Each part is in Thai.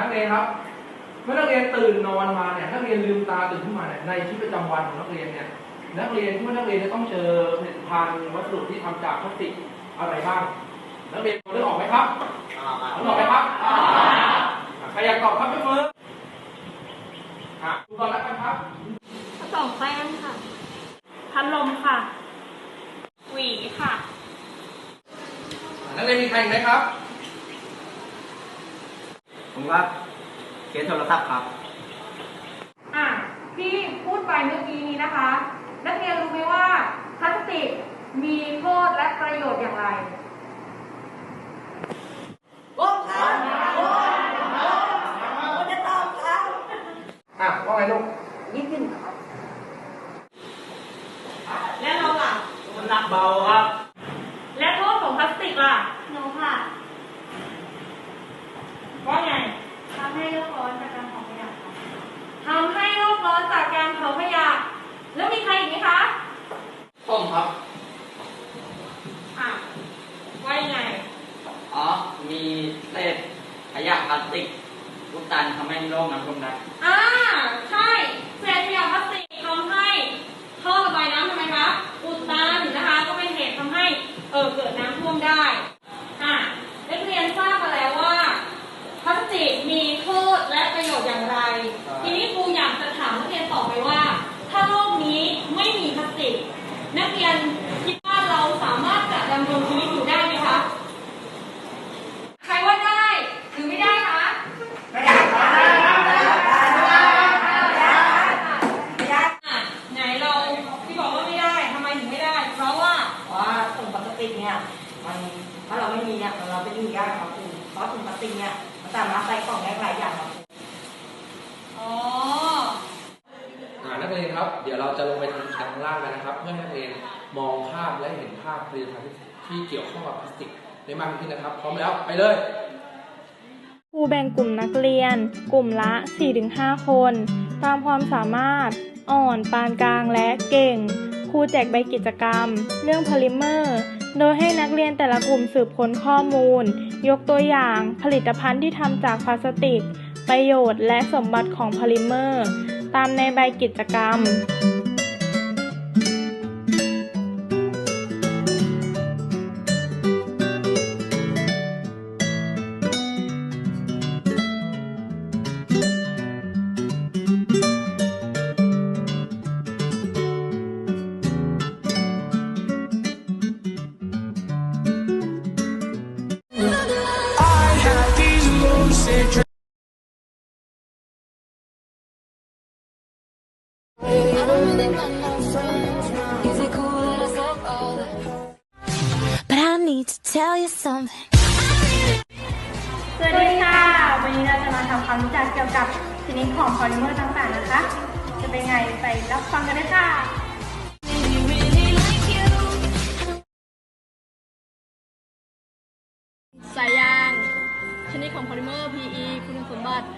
นักเรียนครับ เมื่อนักเรียนตื่นนอนมาเนี่ยนักเรียนลืมตาตื่นขึ้นมาเนี่ยในชีวิตประจำวันของนักเรียนเนี่ยนักเรียนที่ว่านักเรียนจะต้องเจอผลิตภัณฑ์วัสดุที่ทำจากพลาสติกอะไรบ้างนักเรียนนึกออกไหมครับนึกออกไหมครับใครอยากตอบครับยกมืออะดูก่อนแล้วกันครับกระสอบแป้งค่ะพัดลมค่ะ หวีค่ะนักเรียนมีใครไหมครับ ว่าเคสโทรศัพท์ครับ อะที่พูดไปเมื่อกี้นี้นะคะ นักเรียนรู้ไหมว่าพลาสติกมีโทษและประโยชน์อย่างไรอะว่าไงลูกและเราล่ะมันหนักเบาครับ และโทษของพลาสติกล่ะ หนูค่ะ ว่าไง ทำให้โลกร้อนจากการเผาขยะค่ะ ทำให้โลกร้อนจากการเผาขยะ แล้วมีใครอีกไหมคะ ต้มครับอะว่ายังไงอ๋อ มีเศษขยะพลาสติกลูกตันทำให้โลกน้ำท่วมได้อ่าใช่เศษขยะพลาสติกทำให้ท่อระบายน้ำทำไมคะอุดตันนะคะ ก็เป็นเหตุทำให้เออเกิดน้ำท่วมได้อะนักเรียนทราบมาแล้วว่าพลาสติกมีโทษและประโยชน์อย่างไร ทีนี้ครูอยากจะถามนักเรียนต่อไปว่า ถ้าโลกนี้ไม่มีพลาสติก นักเรียนคิดว่าเราสามารถจะดำรงชีวิตอยู่ได้ไหมคะ ใครว่าได้หรือไม่ได้คะอ่ได้ไหนเราที่บอกว่าไม่ได้ทำไมถึงไม่ได้ เพราะว่าเพราะว่าถุงพลาสติกเนี่ยมันถ้าเราไม่มีเนี่ยเราไปดูยากครับครูเพราะถุงพลาสติกเนี่ยมันสามารถใส่กล่องได้หลายอย่างครับอ๋อ นักเรียนครับ เดี๋ยวเราจะลงไปทางชั้นล่างกันนะครับ เพื่อให้นักเรียนมองภาพและเห็นภาพผลิตภัณฑ์ที่เกี่ยวข้องกับพลาสติกได้มากขึ้นนะครับ พร้อมแล้วไปเลยครูแบ่งกลุ่มนักเรียน กลุ่มละ 4-5 คน ตามความสามารถ อ่อน ปานกลางและเก่ง ครูแจกใบกิจกรรม เรื่องพลิเมอร์ โดยให้นักเรียนแต่ละกลุ่มสืบค้นข้อมูล ยกตัวอย่างผลิตภัณฑ์ที่ทำจากพลาสติก ประโยชน์และสมบัติของพลิเมอร์ ตามในใบกิจกรรม But I need to tell you something สวัสดีค่ะ วันนี้เราจะมาทำความรู้จักเกี่ยวกับชนิดของพอลิเมอร์ต่างๆนะคะ จะเป็นไงไปรับฟังกันเลยค่ะ really like you สายยาง ชนิดของโพลิเมอร์ PE คุณสมบัติป้อง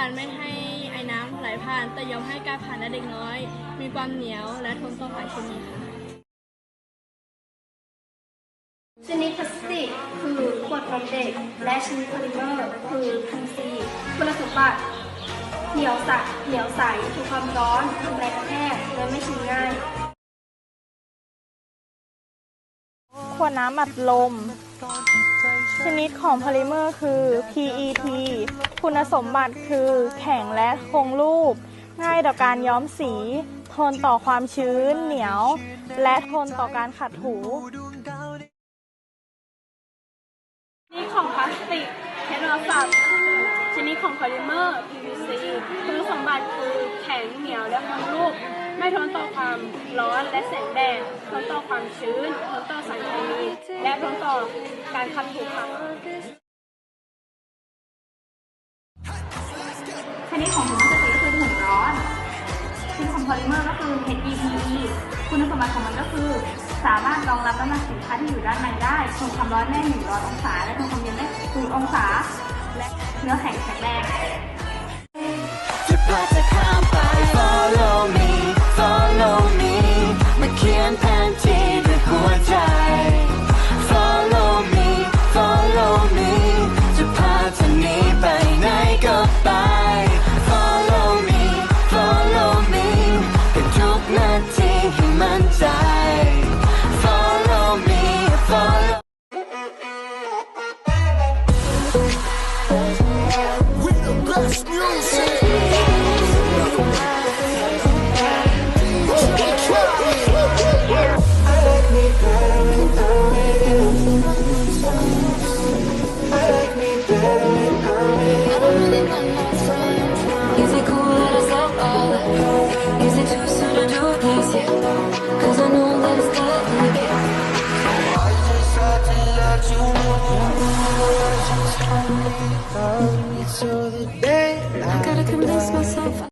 กันไม่ให้ไอ้น้ำไหลผ่าน แต่ยอมให้การผ่านได้เด็กน้อย มีความเหนียวและทนต่อสารเคมีค่ะชนิดพลาสติกคือขวดนมเด็ก และชนิดโพลิเมอร์คือพันซีคุณสมบัติเหนียวสักเหนียวใสถูกความร้อนทนแรงกระแทกและไม่ชื้นง่าย ขวดน้ำอัดลม ชนิดของพอลิเมอร์คือ PET คุณสมบัติคือแข็งและคงรูป ง่ายต่อการย้อมสี ทนต่อความชื้นเหนียว และทนต่อการขัดถู ชนิดของพลาสติกเทโนศัพท์ชนิดของโพลิเมอร์ PVC ไม่ทนต่อความร้อนและแสงแดดทนต่อความชื้นทนต่อสารเคมีและทนต่อการขัดถูค่ะชนิดของถุงพลาสติกก็คือถุงร้อนชนิดของโพลิเมอร์ก็คือ HDPE คุณสมบัติของมันก็คือ สามารถรองรับน้ำหนักสินค้าที่อยู่ด้านในได้ทนความร้อนได้100องศา และทนความเย็นได้0องศา และเนื้อแข็งแข็งแรงานแทนที่ด้วยหัวใจ Follow me Follow me จะพาเธอหนีไปไหนก็ไป Follow me Follow me กับนทุกนาทีให้มันใจ Follow me Follow เ